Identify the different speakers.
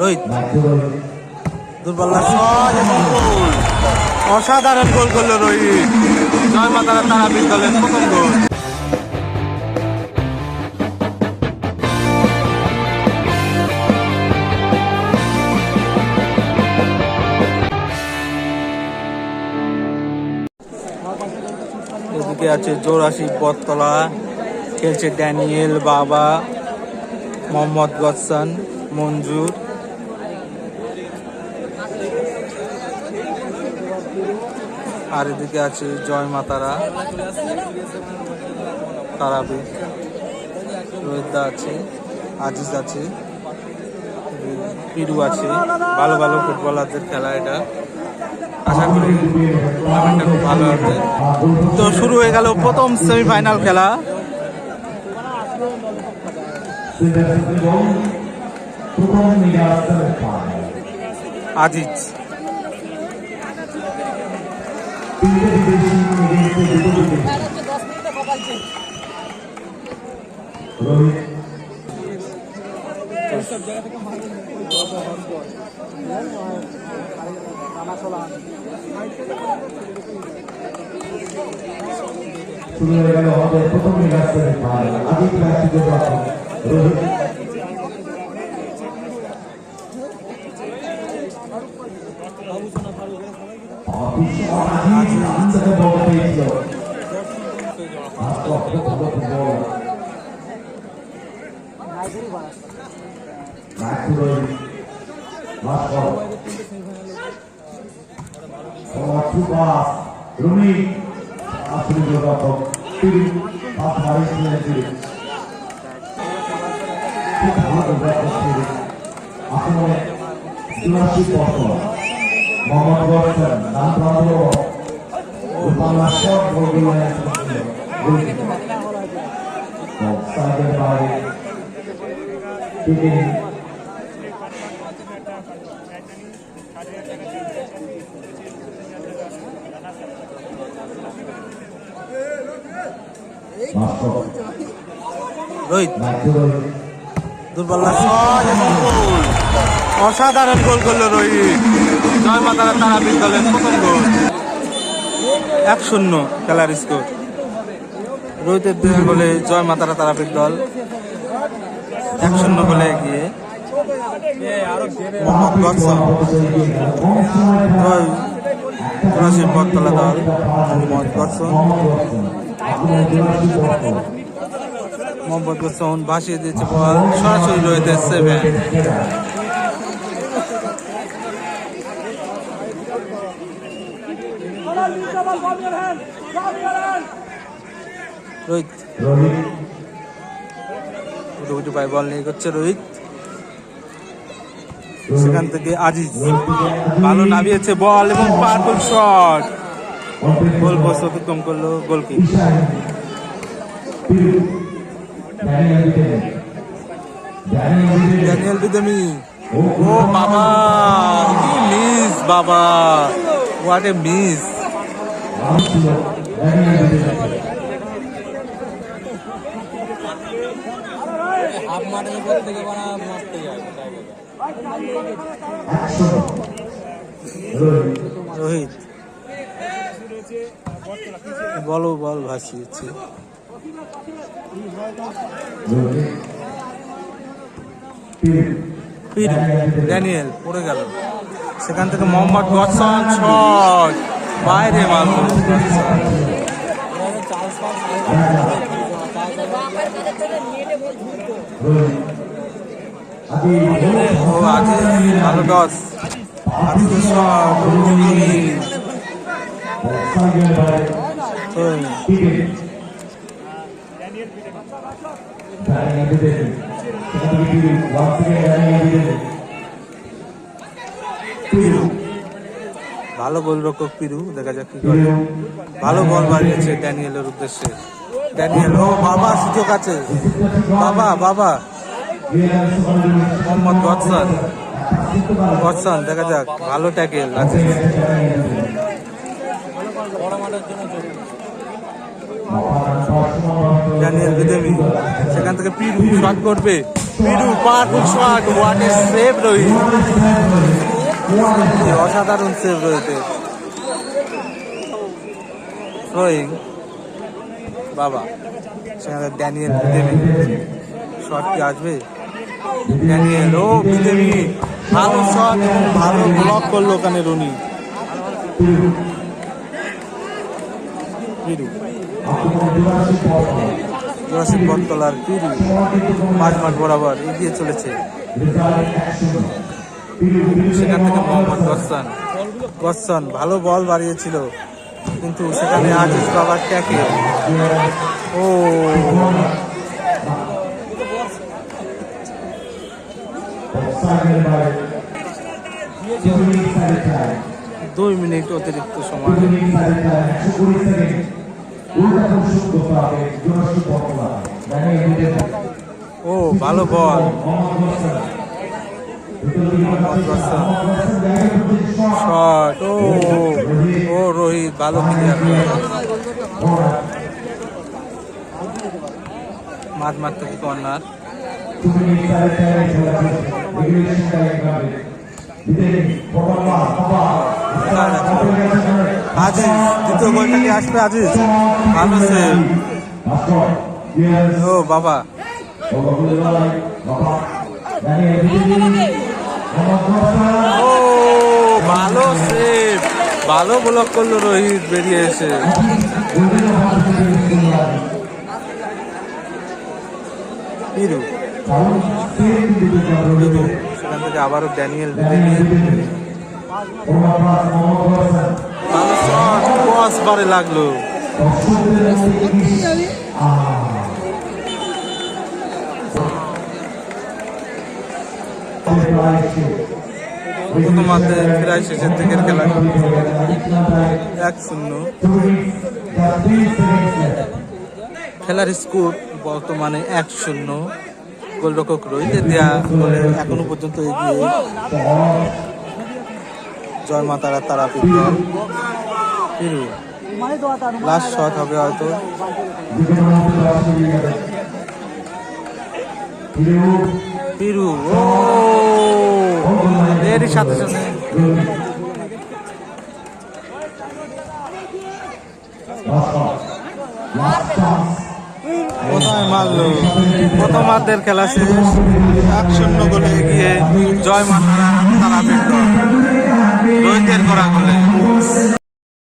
Speaker 1: রোহিত। গোল অসাধারণ গোল করল রোহিত। জয় মাতারা তারাপীঠ দলের প্রথম গোল। আছে জোরাশি বটতলা। খেলছে ড্যানিয়েল বাবা, মোহাম্মদ গসান, মঞ্জুর। আর এদিকে আছে জয় মাতারা তারাপীঠ রোহিতদা আছে, আজিজ আছে পিরু আছে, ভালো ভালো ফুটবলারদের খেলা এটা। আশা করি টুর্নামেন্টটা খুব ভালো হবে। তো শুরু হয়ে গেল প্রথম সেমিফাইনাল খেলা। আজিজ।
Speaker 2: শুরু হয়ে গেল আমাদের প্রথম নির্বাচনের আদিত রাষ্ট্রীয় রোহিত আজিজ আন্তর্জাতিক বল পেয়েছিল আজকে অত্যন্ত ভালো ফুটবল রাষ্ট্রীয় রোহিত ভাস্কর Satu pas, Rumi, asli berapa pilih pas hari ini pilih. Kita harus berapa pilih. Aku mau durasi potong.
Speaker 1: Rohit. গোল অসাধারণ গোল করল রোহিত। জয় মাতারা তারাপীঠ দলের প্রথম গোল। এক শূন্য খেলার স্কোর রোহিতের দুই গোলে জয় মাতারা তারাপীঠ দল। এক শূন্য গোলে এগিয়ে মোহাম্মদ জয় জোরাশি বটতলা দল মোহাম্মদ গডসন মোহাম্মদ গডসন ভাসিয়ে দিয়েছে বল, সরাসরি রোহিতের সেভেন রোহিত। উঠে পায়ে বল নিয়ে করছে রোহিত। সেখান থেকে আজিজ ভালো নামিয়েছে বল এবং পারফুল শট। গোল পোস্ট অতিক্রম করল গোলকিপ ড্যানিয়েল বিদেমি। ও বাবা, কি মিস বাবা। What a miss Rohit. বলো বল ভাসিয়েছে ড্যানিয়েল পড়ে গেল। সেখান থেকে মোহাম্মদ গডসন ছট বাইরে গডসন। ভালো শট ভালো গোলরক্ষক পিরু দেখা যাক কি করে। ভালো বল বাড়িয়েছে ড্যানিয়েলের উদ্দেশ্যে। ড্যানিয়েল ও বাবা, সুযোগ আছে। বাবা বাবা। মোহাম্মদ গডসন। গডসন, দেখা যাক, ভালো ট্যাকেল আছে। ড্যানিয়েল বিদেবি সেখান থেকে পিরু শট করবে।
Speaker 2: Piru powerful shot what a save Rohit. অসাধারণ সেভ রোহিতের। থ্রোয়িং বাবা, সেখানে ড্যানিয়েল শট কি আসবে? ড্যানিয়েল, ও ভালো শট ভালো ব্লক করল ওখানে রনি। বটতলার বরাবর এগিয়ে চলেছে। সেখান থেকে মোহাম্মদ ভালো বল বাড়িয়েছিল। কিন্তু সেখানে আজিজ বাবার ট্যাকে ও। দুই মিনিট অতিরিক্ত সময়। ও ভালো বল। শট। ও ও, রোহিত, ভালো ক্লিয়ার মাঝ মাঠ থেকে কর্নার। আজিজ, দ্বিতীয় গোলটা কি আসবে, আজিজ? ও, বাবা। ও, ভালো সেভ ভালো ব্লক করল রোহিত, বেরিয়ে এসে। সেখান থেকে আবারও ড্যানিয়েল ভালো শট লাগল। প্রথমার্ধে ফেরাই শেষের দিকের খেলা। এক শূন্য। খেলার স্কোর বর্তমানে এক শূন্য। গোলরক্ষক রোহিতের দেয়া গোলে এখনও পর্যন্ত এগিয়ে জয় মাতারা তারা লাস্ট শট হবে হয়তো। ফিরু ও, এরই সাথে সাথে। কোথায় মারলো? প্রথমার্ধের খেলা শেষ। এক শূন্য গোলে এগিয়ে জয় তারাপীঠ দল রোহিতের করা গোলে।